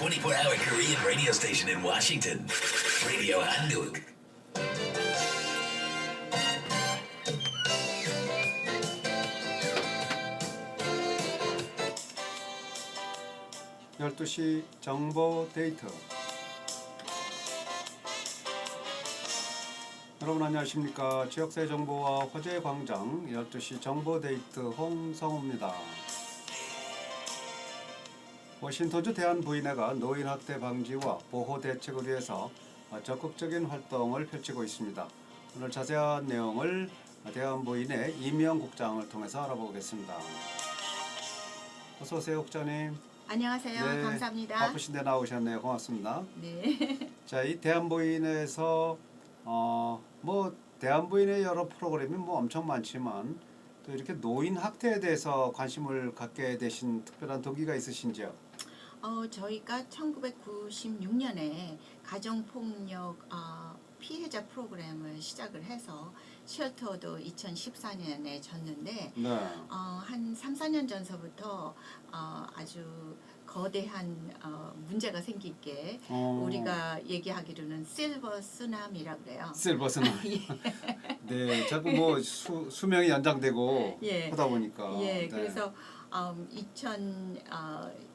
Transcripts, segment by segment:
24 hour Korean radio station in Washington. Radio Handuk. 열두 시 정보 데이트 여러분 안녕하십니까 지역사회 정보와 화제의 광장 12시 정보 데이트 홍성우입니다 워싱턴주 대한부인회가 노인학대 방지와 보호 대책을 위해서 적극적인 활동을 펼치고 있습니다 오늘 자세한 내용을 대한부인회 이명 국장을 통해서 알아보겠습니다 어서 오세요 국장님 안녕하세요. 네, 감사합니다. 바쁘신데 나오셨네요. 고맙습니다. 네. 자, 이 대한부인에서 어, 뭐 대한부인의 여러 프로그램이 뭐 엄청 많지만 또 이렇게 노인 학대에 대해서 관심을 갖게 되신 특별한 동기가 있으신지요? 어, 저희가 1996년에 가정폭력 어, 피해자 프로그램을 시작을 해서 쉘터도 2014년에 졌는데 네. 어, 한 3, 4년 전서부터 어, 아주 거대한 어, 문제가 생기게 어, 우리가 얘기하기로는 실버 쓰나미라 그래요. 실버스는 예. 네, 자꾸 뭐 수, 수명이 연장되고 예. 하다 보니까 예, 네. 그래서 음,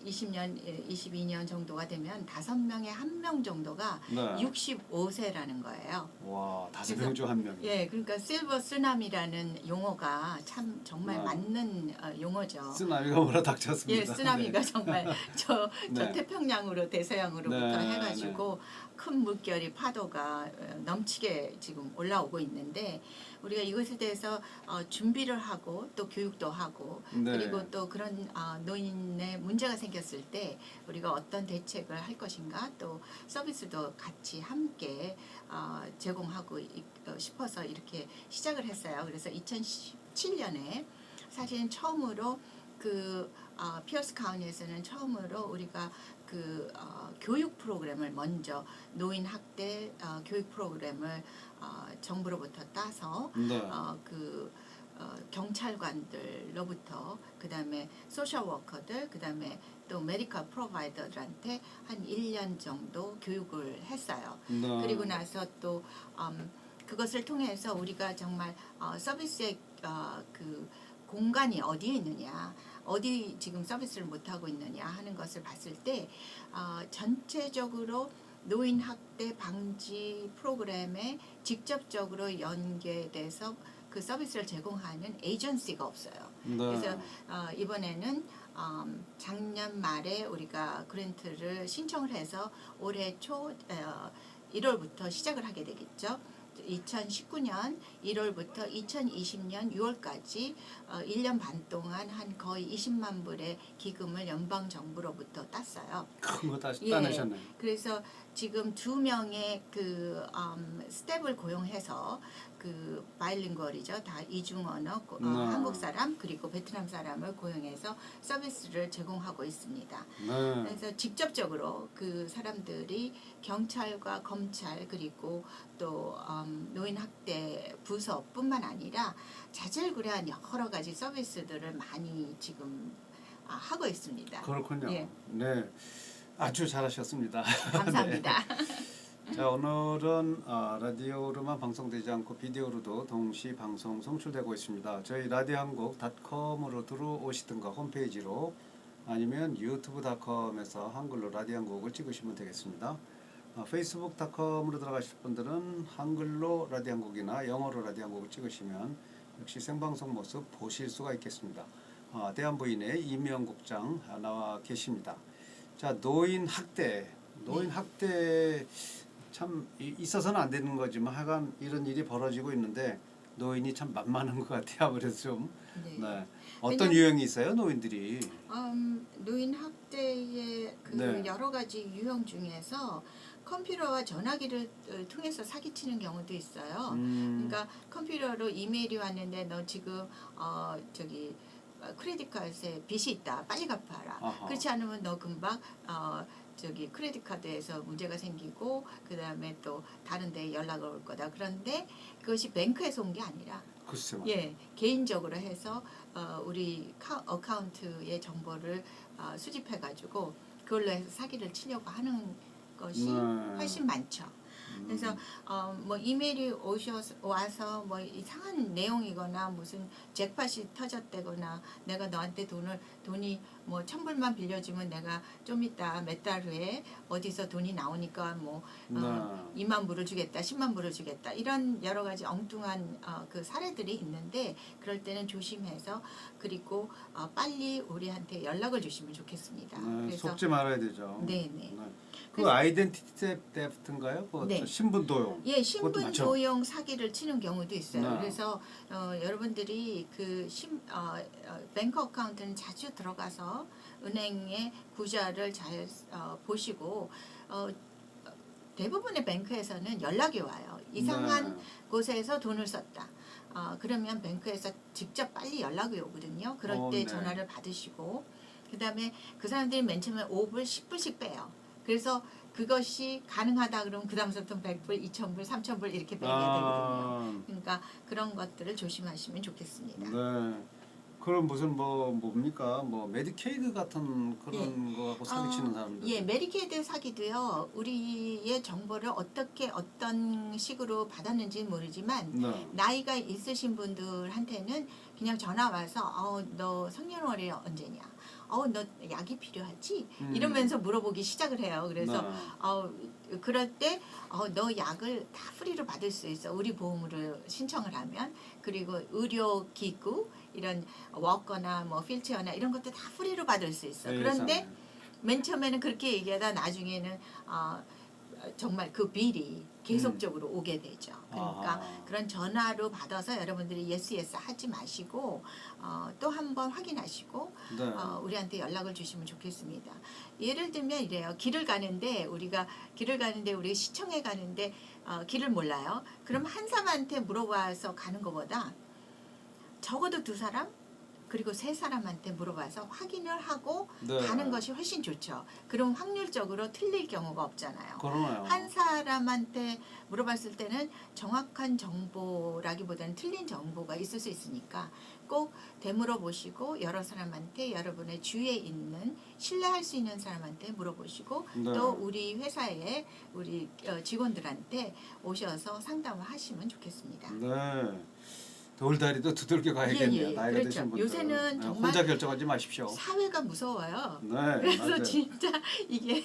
2020년, 22년 정도가 되면 다섯 명에 한 명 정도가 네. 65세라는 거예요. 와 다섯 명 중 한 명. 예, 그러니까 실버 쓰나미라는 용어가 참 정말 네. 맞는 어, 용어죠. 쓰나미가 몰아 닥쳤습니다. 예, 쓰나미가 정말 저, 저 네. 태평양으로 대서양으로부터 네, 해가지고 큰 물결이 파도가 어, 넘치게 지금 올라오고 있는데 우리가 이것에 대해서 어, 준비를 하고 또 교육도 하고 네. 그리고 또 그런 어, 노인의 문제가 생겼을 때 우리가 어떤 대책을 할 것인가 또 서비스도 같이 함께 어, 제공하고 이- 어, 싶어서 이렇게 시작을 했어요. 그래서 2017년에 사실은 처음으로 그 어, 피어스 카운티에서는 처음으로 우리가 그 어, 교육 프로그램을 먼저 노인 학대 어, 교육 프로그램을 어, 정부로부터 따서 네. 어, 그 어, 경찰관들로부터 그 다음에 소셜 워커들 그 다음에 또 메디컬 프로바이더들한테 한 1년 정도 교육을 했어요. 네. 그리고 나서 또 음, 그것을 통해서 우리가 정말 어, 서비스의 어, 그 공간이 어디에 있느냐, 어디 지금 서비스를 못 하고 있느냐 하는 것을 봤을 때 어, 전체적으로 노인 학대 방지 프로그램에 직접적으로 연계돼서 그 서비스를 제공하는 에이전시가 없어요. 네. 그래서 어, 이번에는 음, 작년 말에 우리가 그랜트를 신청을 해서 올해 초 어, 1월부터 시작을 하게 되겠죠. 2019년 1월부터 2020년 6월까지 어, 1년 반 동안 한 거의 20만 불의 기금을 연방 정부로부터 땄어요. 큰 거 다시 예. 따내셨네. 그래서 지금 두 명의 그 음, 스텝을 고용해서 그 바일링거리죠. 다 이중 언어 고- 어, 네. 한국 사람 그리고 베트남 사람을 고용해서 서비스를 제공하고 있습니다. 네. 그래서 직접적으로 그 사람들이 경찰과 검찰 그리고 또 음, 노인 학대 부서뿐만 아니라 자질구레한 여러 가지 서비스들을 많이 지금 아, 하고 있습니다. 그렇군요. 예. 네. 아주 잘하셨습니다. 감사합니다. 자 오늘은 어, 라디오로만 방송되지 않고 비디오로도 동시 방송 송출되고 있습니다. 저희 라디오 한국 닷컴으로 들어오시든가 홈페이지로 아니면 유튜브닷컴에서 한글로 라디오 한국을 찍으시면 되겠습니다. 어, 페이스북닷컴으로 들어가실 분들은 한글로 라디오 한국이나 영어로 라디오 한국을 찍으시면 역시 생방송 모습 보실 수가 있겠습니다. 어, 대한부인의 이명국장 나와 계십니다. 자 노인 학대, 노인 네. 학대 참 이- 있어서는 안 되는 거지만 하여간 이런 일이 벌어지고 있는데 노인이 참 만만한 것 같아요. 그래서 좀 네. 네. 어떤 왜냐면- 유형이 있어요, 노인들이? 음, 노인 학대의 그 네. 여러 가지 유형 중에서 컴퓨터와 전화기를 어, 통해서 사기치는 경우도 있어요. 음, 그러니까 컴퓨터로 이메일이 왔는데 너 지금 어 저기 어, 크레딧 카드에 빚이 있다. 빨리 갚아라. 아하. 그렇지 않으면 너 금방 어 저기 크레딧 카드에서 문제가 생기고 그 다음에 또 다른 데 연락을 올 거다. 그런데 그것이 뱅크에서 온 게 아니라 글쎄 말. 예, 개인적으로 해서 어, 우리 카, 어카운트의 정보를 어, 수집해 가지고 그걸로 해서 사기를 치려고 하는 것이 네. 훨씬 많죠. 그래서 어, 뭐 이메일이 오셔서 와서 뭐 이상한 내용이거나 무슨 잭팟이 터졌다거나 내가 너한테 돈을 돈이 뭐 천불만 빌려주면 내가 좀 이따 몇 달 후에 어디서 돈이 나오니까 뭐 어, 네. 2만 불을 주겠다, 10만 불을 주겠다 이런 여러 가지 엉뚱한 어, 그 사례들이 있는데 그럴 때는 조심해서 그리고 어, 빨리 우리한테 연락을 주시면 좋겠습니다. 네, 그래서 속지 말아야 되죠. 네, 네. 그 아이덴티티 테프트인가요? 그 네. 신분 도용. 예, 신분. 도용 사기를 치는 경우도 있어요. 네. 그래서 어, 여러분들이 그 신, 어, 어, 뱅크 어카운트는 자주 들어가서 은행의 구좌를 잘 어, 보시고 어, 대부분의 뱅크에서는 연락이 와요. 이상한 네. 곳에서 돈을 썼다. 어, 그러면 뱅크에서 직접 빨리 연락이 오거든요. 그럴 어, 때 네. 전화를 받으시고 그 다음에 그 사람들이 맨 처음에 5불, 10불씩 빼요. 그래서 그것이 가능하다 그러면 그 다음부터 100불, 2000불, 3000불 이렇게 빼게 되거든요. 아, 그러니까 그런 것들을 조심하시면 좋겠습니다. 네. 그럼 무슨 뭐 뭡니까? 뭐 메디케이드 같은 그런 거 갖고 사기치는 어, 사람들. 예, 메리케이드 사기도요. 우리의 정보를 어떻게 어떤 식으로 받았는지는 모르지만 네. 나이가 있으신 분들한테는 그냥 전화 와서 어, 너 성년월이 언제냐? 어, 너 약이 필요하지? 음. 이러면서 물어보기 시작을 해요. 그래서 네. 어, 그럴 때, 어, 너 약을 다 프리로 받을 수 있어. 우리 보험으로 신청을 하면. 그리고 의료 기구, 이런 워커나 뭐 필체어나 이런 것도 다 프리로 받을 수 있어. 네, 그런데. 맨 처음에는 그렇게 얘기하다 나중에는 어, 정말 그 빌이 계속적으로 오게 되죠. 그러니까 음. 아하. 그런 전화로 받아서 여러분들이 예스 예스 하지 마시고 어, 또 한번 확인하시고 네. 어, 우리한테 연락을 주시면 좋겠습니다. 예를 들면 이래요. 길을 가는데 우리가 길을 가는데 우리 시청에 가는데 어, 길을 몰라요. 그럼 한 사람한테 물어봐서 가는 것보다 적어도 두 사람 그리고 세 사람한테 물어봐서 확인을 하고 네. 가는 것이 훨씬 좋죠. 그럼 확률적으로 틀릴 경우가 없잖아요. 그러나요. 한 사람한테 물어봤을 때는 정확한 정보라기보다는 틀린 정보가 있을 수 있으니까 꼭 되물어 보시고 여러 사람한테 여러분의 주위에 있는 신뢰할 수 있는 사람한테 물어보시고 네. 또 우리 회사에 우리 어, 직원들한테 오셔서 상담을 하시면 좋겠습니다. 네. 돌다리도 두들겨 가야겠네요. 예, 예. 나이가 그렇죠. 드신 분들. 요새는 정말 혼자 결정하지 마십시오. 사회가 무서워요. 네. 그래서 맞아요. 진짜 이게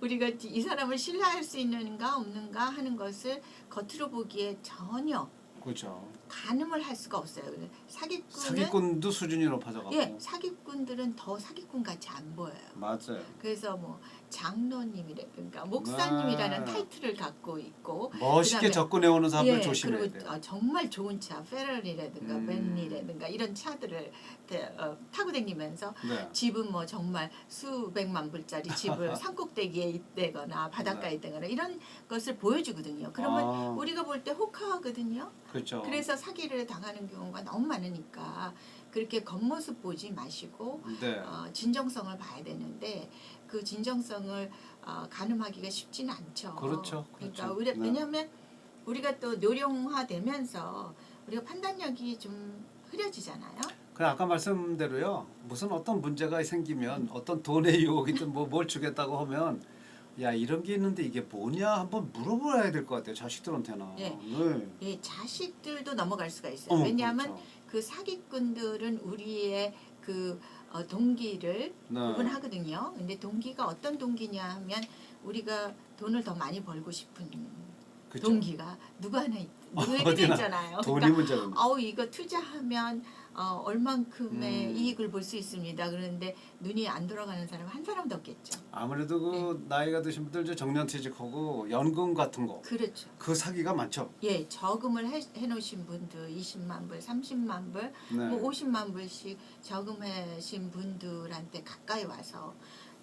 우리가 이 사람을 신뢰할 수 있는가 없는가 하는 것을 겉으로 보기에 전혀 그렇죠. 가늠을 할 수가 없어요. 사기꾼은 사기꾼도 수준이 높아져가고. 예 사기꾼들은 더 사기꾼 같이 안 보여요. 맞아요. 그래서 뭐 장로님이라든가 목사님이라는 네. 타이틀을 갖고 있고 멋있게 그다음에- 접근해 오는 사람들 예, 조심해야 그리고 돼요. 어, 정말 좋은 차 페라리라든가 음. 벤리라든가 이런 차들을 대- 어, 타고 다니면서 네. 집은 뭐 정말 수백만 불짜리 집을 산꼭대기에 있대거나 바닷가에 네. 있다거나 이런 것을 보여주거든요. 그러면 아, 우리가 볼때 호카하거든요. 그렇죠. 그래서 사기를 당하는 경우가 너무 많으니까 그렇게 겉모습 보지 마시고 네. 어, 진정성을 봐야 되는데 그 진정성을 어, 가늠하기가 쉽지는 않죠. 그렇죠, 그러니까 그렇죠. 우리, 네. 왜냐하면 우리가 또 노령화되면서 우리가 판단력이 좀 흐려지잖아요. 그 아까 말씀대로요. 무슨 어떤 문제가 생기면 어떤 돈의 유혹이든 뭐 뭘 주겠다고 하면 야 이런 게 있는데 이게 뭐냐 한번 물어봐야 될 것 같아요. 자식들한테나. 예. 네. 예, 자식들도 넘어갈 수가 있어요. 어머, 왜냐하면 그렇죠. 그 사기꾼들은 우리의 그 어, 동기를 네. 구분하거든요. 근데 동기가 어떤 동기냐 하면 우리가 돈을 더 많이 벌고 싶은 그렇죠. 동기가 누구 하나 있, 누구에게도 어디나 있잖아요. 돈이 그러니까 문제는. 어우 이거 투자하면 어, 얼만큼의 음. 이익을 볼 수 있습니다. 그런데 눈이 안 돌아가는 사람 한 사람도 없겠죠. 아무래도 그 네. 나이가 드신 분들 이제 정년 퇴직하고 연금 같은 거. 그렇죠. 그 사기가 많죠. 예, 저금을 해, 해놓으신 분들 20만 불, 30만 불, 네. 뭐 50만 불씩 저금하신 분들한테 가까이 와서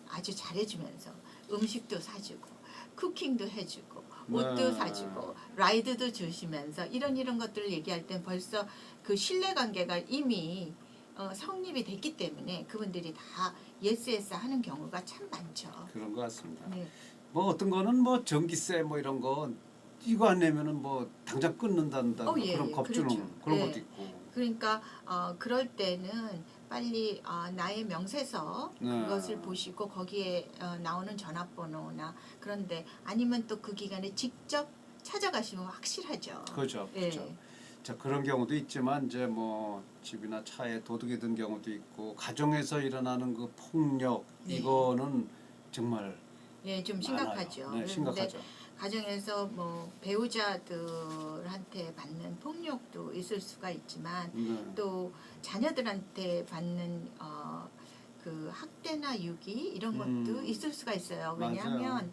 아주 잘해주면서 음식도 사주고 쿠킹도 해주고 옷도 네. 사주고 라이드도 주시면서 이런 이런 것들을 얘기할 땐 벌써 그 신뢰관계가 이미 어, 성립이 됐기 때문에 그분들이 다 예스 예스 하는 경우가 참 많죠. 그런 것 같습니다. 네. 뭐 어떤 거는 뭐 전기세 뭐 이런 거 이거 안 내면은 뭐 당장 끊는다는 어, 예, 그런 예, 겁주는 그렇죠. 그런 네. 것도 있고. 그러니까 어, 그럴 때는 빨리 어, 나의 명세서 네. 그것을 보시고 거기에 어, 나오는 전화번호나 그런데 아니면 또 그 기간에 직접 찾아가시면 확실하죠. 그렇죠. 예. 그렇죠. 자 그런 경우도 있지만 이제 뭐 집이나 차에 도둑이 든 경우도 있고 가정에서 일어나는 그 폭력 네. 이거는 정말 예, 좀 심각하죠. 많아요. 네, 그런데 심각하죠. 가정에서 뭐 배우자들한테 받는 폭력도 있을 수가 있지만 네. 또 자녀들한테 받는 어, 그 학대나 유기 이런 음. 것도 있을 수가 있어요. 왜냐하면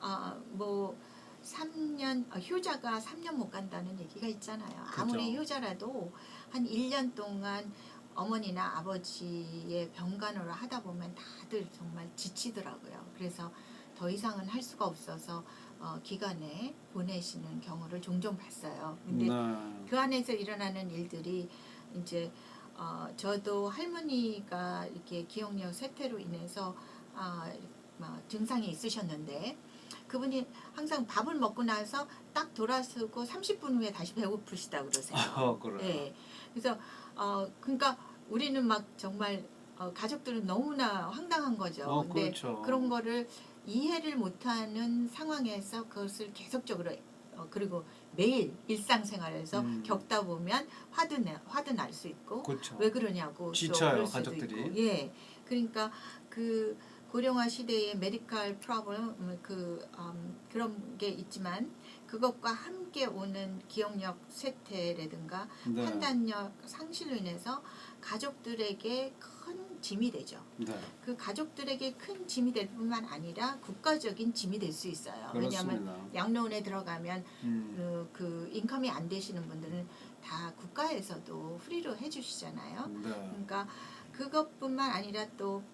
어, 뭐 3년 어, 효자가 3년 못 간다는 얘기가 있잖아요. 아무리 그죠. 효자라도 한 1년 동안 어머니나 아버지의 병간호를 하다 보면 다들 정말 지치더라고요. 그래서 더 이상은 할 수가 없어서 어, 기간에 보내시는 경우를 종종 봤어요. 근데 네. 그 안에서 일어나는 일들이 이제 어, 저도 할머니가 이렇게 기억력 쇠퇴로 인해서 아, 뭐 증상이 있으셨는데 그분이 항상 밥을 먹고 나서 딱 돌아서고 30분 후에 다시 배고프시다 그러세요. 어, 그래요. 예. 그래서 어 그러니까 우리는 막 정말 어, 가족들은 너무나 황당한 거죠. 어, 근데 그렇죠. 그런 거를 이해를 못하는 상황에서 그것을 계속적으로 어, 그리고 매일 일상생활에서 음. 겪다 보면 화도 내, 화도 날 수 있고 그렇죠. 왜 그러냐고 또 지쳐요, 가족들이. 있고. 예 그러니까 그 고령화 시대의 메디컬 프로블럼 그 음, 그런 게 있지만 그것과 함께 오는 기억력 쇠퇴라든가 네. 판단력 상실로 인해서 가족들에게 큰 짐이 되죠. 네. 그 가족들에게 큰 짐이 될 뿐만 아니라 국가적인 짐이 될 수 있어요. 왜냐하면 그렇습니다. 양로원에 들어가면 음. 그, 그 인컴이 안 되시는 분들은 다 국가에서도 프리로 해주시잖아요. 네. 그러니까 그것뿐만 아니라 또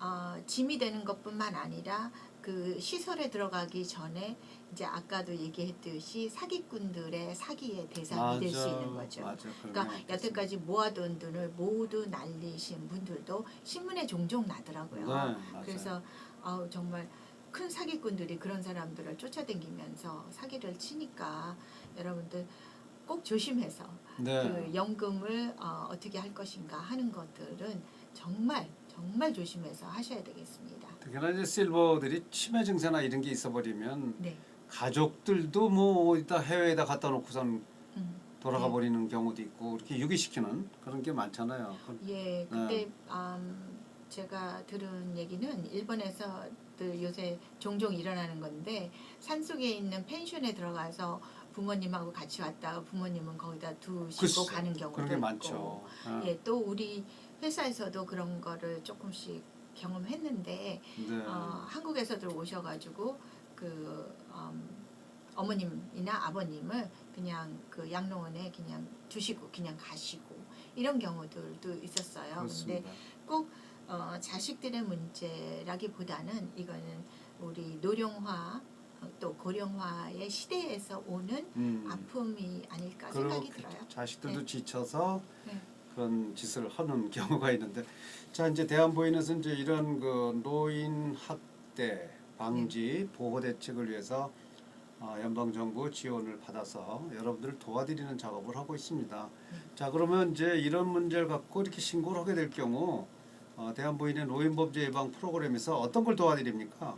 어, 짐이 되는 것뿐만 아니라 그 시설에 들어가기 전에 이제 아까도 얘기했듯이 사기꾼들의 사기의 대상이 될 수 있는 거죠. 맞아. 그러니까 여태까지 모아둔 돈을 모두 날리신 분들도 신문에 종종 나더라고요. 네. 그래서 아우 정말 큰 사기꾼들이 그런 사람들을 쫓아다니면서 사기를 치니까 여러분들 꼭 조심해서 네. 그 연금을 어, 어떻게 할 것인가 하는 것들은 정말 정말 조심해서 하셔야 되겠습니다. 특히나 이제 실버들이 치매 증세나 이런 게 있어 버리면 네. 가족들도 뭐 어디다 해외에다 갖다 놓고선 음. 돌아가 네. 버리는 경우도 있고 이렇게 유기시키는 그런 게 많잖아요. 그- 예, 그때 네. 음, 제가 들은 얘기는 일본에서 그 요새 종종 일어나는 건데 산속에 있는 펜션에 들어가서 부모님하고 같이 왔다가 부모님은 거기다 두시고 가는 경우도 그런 게 있고 많죠. 예. 예, 또 우리 회사에서도 그런 거를 조금씩 경험했는데 네. 어, 한국에서도 오셔가지고 그 음, 어머님이나 아버님을 그냥 그 양로원에 그냥 두시고 그냥 가시고 이런 경우들도 있었어요. 근데 그렇습니다. 꼭 어, 자식들의 문제라기보다는 이거는 우리 노령화 어, 또 고령화의 시대에서 오는 음. 아픔이 아닐까 생각이 들어요. 자식들도 네. 지쳐서 네. 그런 짓을 하는 경우가 있는데 자 이제 대한보인에서 이제 이런 그 노인 학대 방지 보호 대책을 위해서 어, 연방 정부 지원을 받아서 여러분들을 도와드리는 작업을 하고 있습니다. 자 그러면 이제 이런 문제를 갖고 이렇게 신고를 하게 될 경우 어, 대한보인의 노인범죄 예방 프로그램에서 어떤 걸 도와드립니까?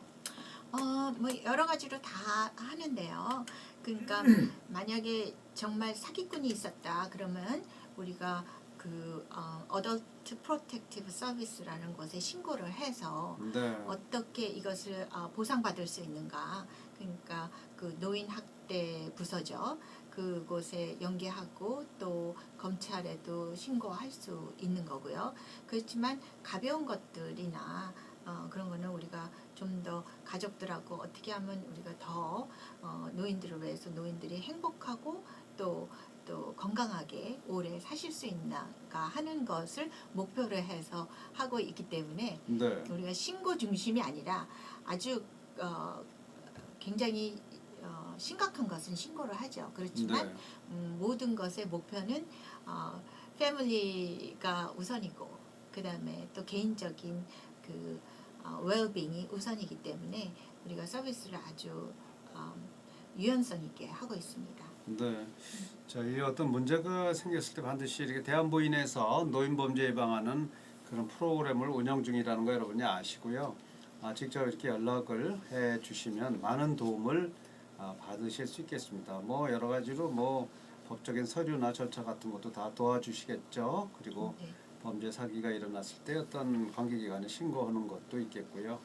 어, 뭐 여러 가지로 다 하는데요. 그러니까 만약에 정말 사기꾼이 있었다 그러면 우리가 그 어, Adult Protective Service라는 곳에 신고를 해서 네. 어떻게 이것을 어, 보상받을 수 있는가. 그러니까 그 노인 학대 부서죠. 그곳에 연계하고 또 검찰에도 신고할 수 있는 거고요. 그렇지만 가벼운 것들이나 어, 그런 거는 우리가 좀 더 가족들하고 어떻게 하면 우리가 더 어, 노인들을 위해서 노인들이 행복하고 또 또 건강하게 오래 사실 수 있나가 하는 것을 목표로 해서 하고 있기 때문에 네. 우리가 신고 중심이 아니라 아주 어, 굉장히 어, 심각한 것은 신고를 하죠. 그렇지만 네. 음, 모든 것의 목표는 어, 패밀리가 우선이고 그 다음에 또 개인적인 그 어, 웰빙이 우선이기 때문에 우리가 서비스를 아주 어, 유연성 있게 하고 있습니다. 네. 자, 이 어떤 문제가 생겼을 때 반드시 이렇게 대한부인에서 노인 범죄 예방하는 그런 프로그램을 운영 중이라는 거 여러분이 아시고요. 아, 직접 이렇게 연락을 해 주시면 많은 도움을 아, 받으실 수 있겠습니다. 뭐 여러 가지로 뭐 법적인 서류나 절차 같은 것도 다 도와주시겠죠. 그리고 네. 범죄 사기가 일어났을 때 어떤 관계기관에 신고하는 것도 있겠고요.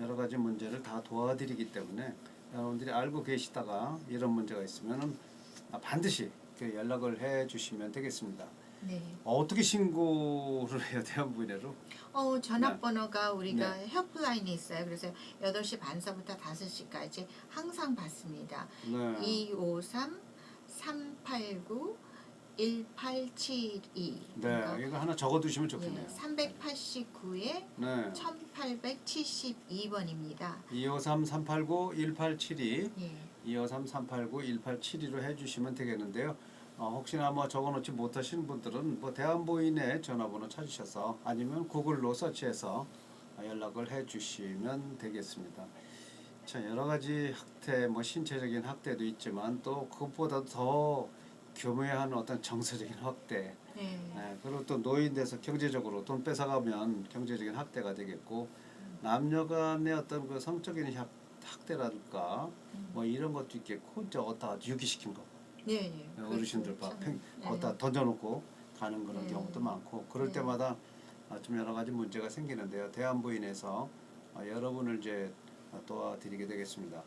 여러 가지 문제를 다 도와드리기 때문에 여러분들이 알고 계시다가 이런 문제가 있으면은 아, 반드시 그 연락을 해 주시면 되겠습니다. 네. 어 떻게 신고를 해야 돼요, 부인회로? 어, 전화번호가 네. 우리가 helpline이 있어요. 그래서 8시 반서부터 5시까지 항상 받습니다. 네. 253 389 1872. 네, 이거 하나 적어 두시면 좋겠네요. 389에 네. 1872번입니다. 253-389-1872 예. 253-389-1872로 해주시면 되겠는데요. 어, 혹시나 뭐 적어놓지 못하시는 분들은 뭐 대한보인의 전화번호 찾으셔서 아니면 구글로 서치해서 연락을 해주시면 되겠습니다. 자 여러 가지 학대, 뭐 신체적인 학대도 있지만 또 그것보다 더 교묘한 어떤 정서적인 학대, 네. 네, 그리고 또 노인돼서 경제적으로 돈 뺏어가면 경제적인 학대가 되겠고 남녀간의 어떤 그 성적인 학- 학대라든가 뭐 이런 것도 있겠고 이제 어디다 유기시킨 거 네. 네. 어르신들 봐 그렇죠. 팽, 네. 어디다 던져놓고 가는 그런 네. 경우도 많고 그럴 네. 때마다 아, 좀 여러 가지 문제가 생기는데요 대한부인에서 아, 여러분을 이제 도와드리게 되겠습니다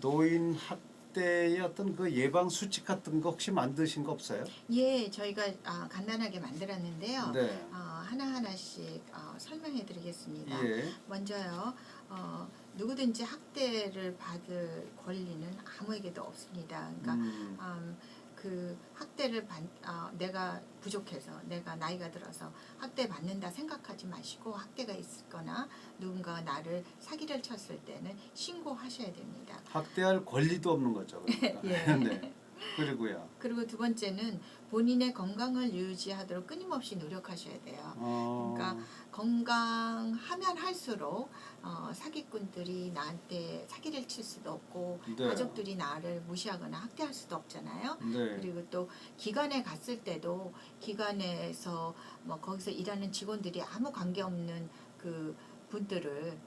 노인 학대의 어떤 그 예방 수칙 같은 거 혹시 만드신 거 없어요? 예, 저희가 아, 간단하게 만들었는데요. 네. 어, 하나 하나씩 어, 설명해 드리겠습니다. 예. 먼저요. 어, 누구든지 학대를 받을 권리는 아무에게도 없습니다. 그러니까 음, 음, 그 학대를 받, 아, 내가 부족해서 내가 나이가 들어서 학대 받는다 생각하지 마시고 학대가 있거나 누군가가 나를 사기를 쳤을 때는 신고하셔야 됩니다. 학대할 권리도 없는 거죠. 그러니까. 예. 네. 그리고요. 그리고 두 번째는 본인의 건강을 유지하도록 끊임없이 노력하셔야 돼요. 어, 그러니까 건강하면 할수록 어, 사기꾼들이 나한테 사기를 칠 수도 없고 네. 가족들이 나를 무시하거나 학대할 수도 없잖아요. 네. 그리고 또 기관에 갔을 때도 기관에서 뭐 거기서 일하는 직원들이 아무 관계 없는 그 분들을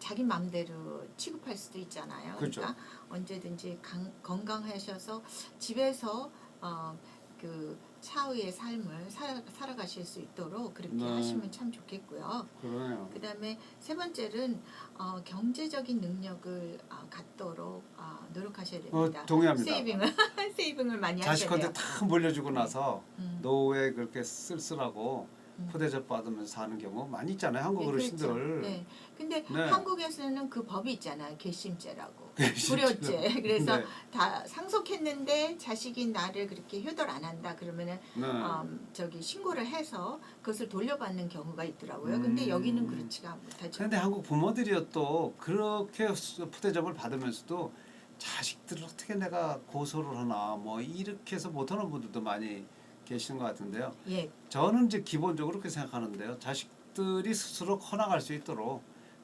자기 마음대로 취급할 수도 있잖아요. 그렇죠. 그러니까 언제든지 강, 건강하셔서 집에서 어, 그 차후의 삶을 살아, 살아가실 수 있도록 그렇게 네. 하시면 참 좋겠고요. 그러네요. 그다음에 세 번째는 어, 경제적인 능력을 어, 갖도록 어, 노력하셔야 됩니다. 어, 동의합니다. 세이빙을 세이빙을 많이 하셔야 자식한테 돼요. 다 물려주고 나서 음. 노후에 그렇게 쓸쓸하고 음. 포대접 받으면서 사는 경우 많이 있잖아요. 한국 네, 어르신들. 그렇죠. 네. 근데 네. 한국에서는 그 법이 있잖아요. 괘씸죄. 불효죄. 그래서 네. 다 상속했는데 자식이 나를 그렇게 효도를 안 한다 그러면은 네. 음, 저기 신고를 해서 그것을 돌려받는 경우가 있더라고요. 음. 근데 여기는 그렇지가 못하죠. 그런데 한국 부모들이요 또 그렇게 수- 포대접을 받으면서도 자식들을 어떻게 내가 고소를 하나 뭐 이렇게 해서 못하는 분들도 많이 계시는 것 같은데요. 예. 저는 이제 기본적으로 그렇게 생각하는데요. 자식들이 스스로 커나갈 수 있도록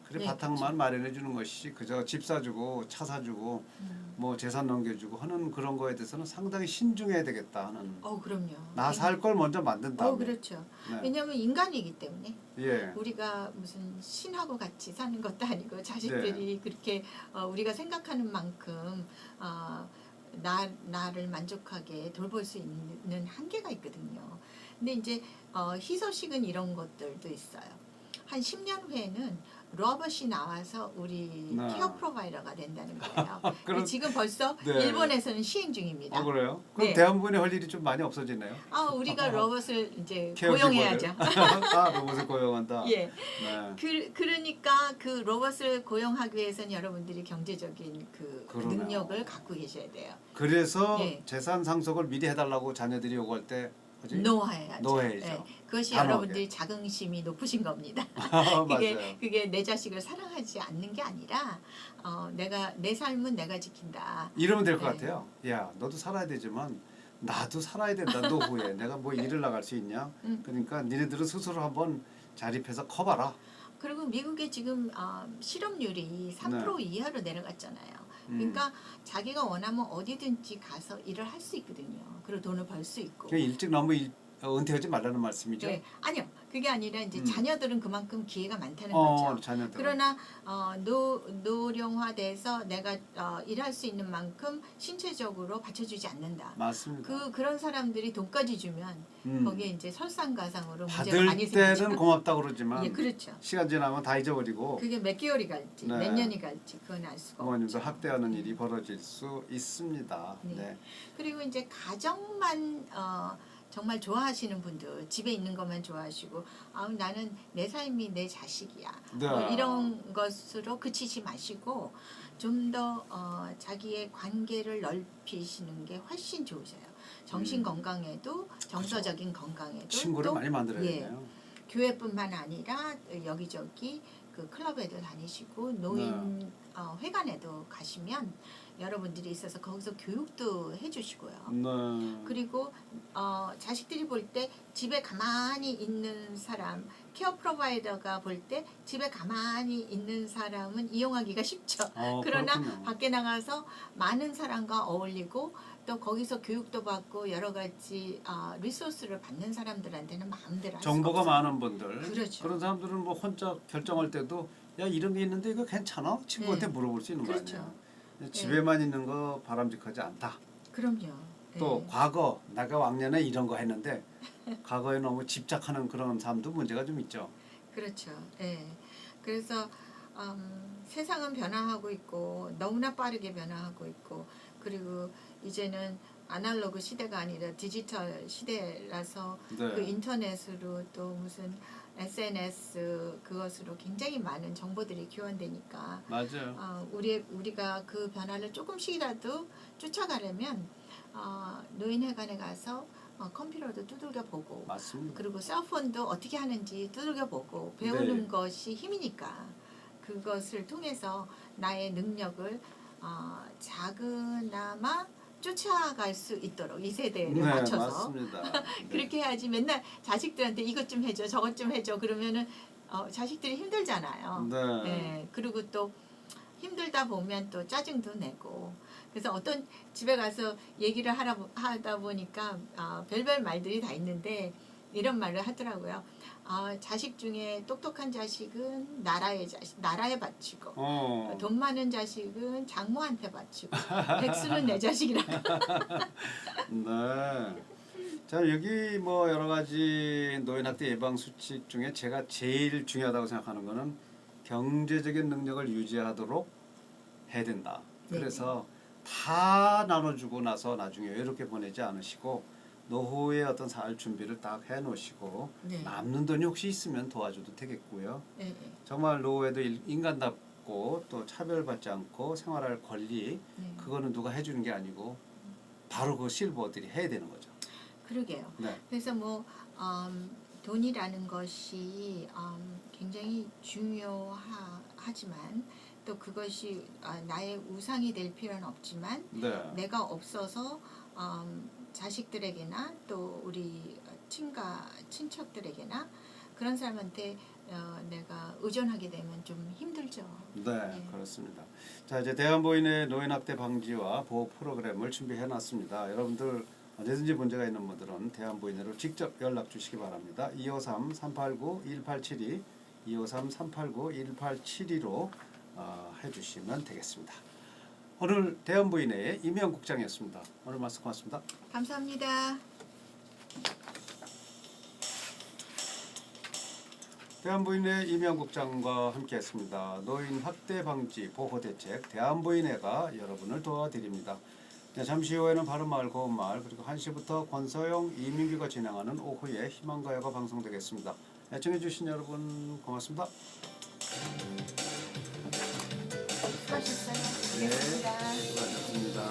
그래 네, 바탕만 마련해 주는 것이 그저 집 사주고 차 사주고 음. 뭐 재산 넘겨주고 하는 그런 거에 대해서는 상당히 신중해야 되겠다 하는 어, 그럼요. 나 살 걸 먼저 만든 다음에 어, 그렇죠. 네. 왜냐하면 인간이기 때문에 예. 우리가 무슨 신하고 같이 사는 것도 아니고 자식들이 네. 그렇게 어, 우리가 생각하는 만큼 어, 나 나를 만족하게 돌볼 수 있는 한계가 있거든요. 근데 이제 어, 희소식은 이런 것들도 있어요. 한 10년 후에는 로봇이 나와서 우리 네. 케어 프로바이더가 된다는 거예요. 그럼- 지금 벌써 네. 일본에서는 시행 중입니다. 아 그래요? 그럼 네. 대한민국의 할 일이 좀 많이 없어지네요. 아, 우리가 로봇을 이제 고용해야죠. 아 로봇을 고용한다. 예. 네. 그, 그러니까 그 로봇을 고용하기 위해서는 여러분들이 경제적인 그 그러네요. 능력을 갖고 계셔야 돼요. 그래서 예. 재산 상속을 미리 해달라고 자녀들이 요구할 때? 노해야죠. 노해야죠. 그것이 단호하게. 여러분들이 자긍심이 높으신 겁니다. 아, 그게. 그게 내 자식을 사랑하지 않는 게 아니라 어, 내가 내 삶은 내가 지킨다. 이러면 될 것 네. 같아요. 야, 너도 살아야 되지만 나도 살아야 된다. 노후에 내가 뭐 일을 나갈 수 있냐? 음. 그러니까 니네들은 스스로 한번 자립해서 커봐라. 그리고 미국에 지금 어, 실업률이 3% 이하로 내려갔잖아요. 음. 그러니까 자기가 원하면 어디든지 가서 일을 할 수 있거든요. 그리고 돈을 벌 수 있고. 일찍 너무 일, 어, 은퇴하지 말라는 말씀이죠. 네, 아니요. 그게 아니라 이제 음. 자녀들은 그만큼 기회가 많다는 어, 거죠. 자녀들. 그러나 어, 노, 노령화돼서 내가 어, 일할 수 있는 만큼 신체적으로 받쳐주지 않는다. 맞습니다. 그 그런 사람들이 돈까지 주면 음. 거기에 이제 설상가상으로 문제가 받을 많이 때는 생기죠. 고맙다고 그러지만 예, 그렇죠. 시간 지나면 다 잊어버리고 그게 몇 개월이 갈지 네. 몇 년이 갈지 그건 알 수가 어머님도 없죠. 학대하는 일이 벌어질 수 있습니다. 네. 네. 그리고 이제 가정만 어, 정말 좋아하시는 분들 집에 있는 것만 좋아하시고 아 나는 내 삶이 내 자식이야 네. 뭐 이런 것으로 그치지 마시고 좀더 어, 자기의 관계를 넓히시는 게 훨씬 좋으셔요. 정신 음. 건강에도 정서적인 건강에도 친구를 또 많이 만들어야 예. 교회뿐만 아니라 여기저기 그 클럽에도 다니시고 노인 네. 어, 회관에도 가시면 여러분들이 있어서 거기서 교육도 해주시고요. 네. 그리고 어, 자식들이 볼 때 집에 가만히 있는 사람, 케어 프로바이더가 볼 때 집에 가만히 있는 사람은 이용하기가 쉽죠. 어, 그러나 그렇군요. 밖에 나가서 많은 사람과 어울리고 또 거기서 교육도 받고 여러 가지 어, 리소스를 받는 사람들한테는 마음대로 할 정보가 없어요. 많은 분들 그렇죠. 런 사람들은 뭐 혼자 결정할 때도 야 이런 게 있는데 이거 괜찮아? 친구한테 네. 물어볼 수 있는 그렇죠. 거 아니에요. 집에만 있는 거 바람직하지 않다. 그럼요. 또 네. 과거 내가 왕년에 이런 거 했는데 과거에 너무 집착하는 그런 삶도 문제가 좀 있죠. 그렇죠. 예. 그래서 음, 세상은 변화하고 있고 너무나 빠르게 변화하고 있고 그리고 이제는 아날로그 시대가 아니라 디지털 시대라서 네. 그 인터넷으로 또 무슨 SNS 그것으로 굉장히 많은 정보들이 교환되니까 맞아요. 어, 우리 우리가 그 변화를 조금씩이라도 쫓아가려면 어, 노인회관에 가서 어, 컴퓨터도 두들겨 보고 맞습니다. 그리고 셀폰도 어떻게 하는지 두들겨 보고 배우는 네. 것이 힘이니까 그것을 통해서 나의 능력을 어, 작은아마 쫓아갈 수 있도록 이 세대를 네, 맞춰서 맞습니다. 네. 그렇게 해야지 맨날 자식들한테 이것 좀 해줘 저것 좀 해줘 그러면은 어, 자식들이 힘들잖아요. 네. 네, 그리고 또 힘들다 보면 또 짜증도 내고 그래서 어떤 집에 가서 얘기를 하라, 하다 보니까 아, 별별 말들이 다 있는데 이런 말을 하더라고요. 아, 자식 중에 똑똑한 자식은 나라의 자식, 나라에 바치고 어. 돈 많은 자식은 장모한테 바치고 백수는 내 자식이라. 네. 자 여기 뭐 여러 가지 노인학대 예방 수칙 중에 제가 제일 중요하다고 생각하는 거는 경제적인 능력을 유지하도록 해야 된다. 네. 그래서 다 나눠주고 나서 나중에 외롭게 보내지 않으시고 노후의 어떤 살 준비를 딱 해놓으시고 네. 남는 돈이 혹시 있으면 도와줘도 되겠고요. 네, 네, 정말 노후에도 일- 인간답고 또 차별받지 않고 생활할 권리 네. 그거는 누가 해주는 게 아니고 바로 그 실버들이 해야 되는 거죠. 그러게요. 네. 그래서 뭐 음, 돈이라는 것이 음, 굉장히 중요하지만 또 그것이 아, 나의 우상이 될 필요는 없지만 네. 내가 없어서 음, 자식들에게나 또 우리 친가 친척들에게나 그런 사람한테 어, 내가 의존하게 되면 좀 힘들죠. 네, 네. 그렇습니다. 자, 이제 대한보인의 노인학대 방지와 보호 프로그램을 준비해 놨습니다. 여러분들 언제든지 문제가 있는 분들은 대한보인으로 직접 연락 주시기 바랍니다. 253-389-1872, 253-389-1872로 어, 해주시면 되겠습니다. 오늘 대한보인의 이명 국장이었습니다. 오늘 말씀 고맙습니다. 감사합니다. 대한부인회 이명국장과 함께했습니다. 노인 학대 방지 보호 대책 대한부인회가 여러분을 도와드립니다. 네, 잠시 후에는 바른마을 고운마을 그리고 1시부터 권서영 이민규가 진행하는 오후에 희망가요가 방송되겠습니다. 애청해주신 여러분 고맙습니다. 수고하셨어요. 네. 수고하셨습니다.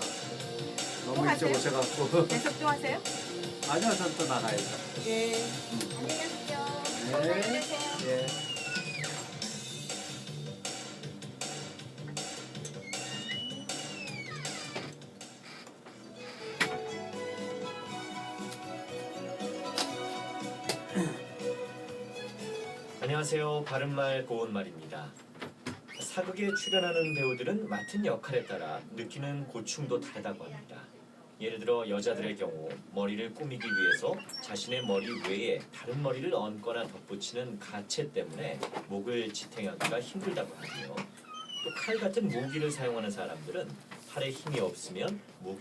너무 일찍 하세요? 오셔갖고 계속 또 하세요? 아니요, 전 또 나가야죠. 네. 안녕히 가세요. 네. 건강히 되세요. 예. 안녕하세요. 바른말 고운말입니다. 사극에 출연하는 배우들은 맡은 역할에 따라 느끼는 고충도 다르다고 합니다. 예를 들어 여자들의 경우 머리를 꾸미기 위해서 자신의 머리 외에 다른 머리를 얹거나 덧붙이는 가채 때문에 목을 지탱하기가 힘들다고 하고요. 또 칼 같은 무기를 사용하는 사람들은 팔에 힘이 없으면 무기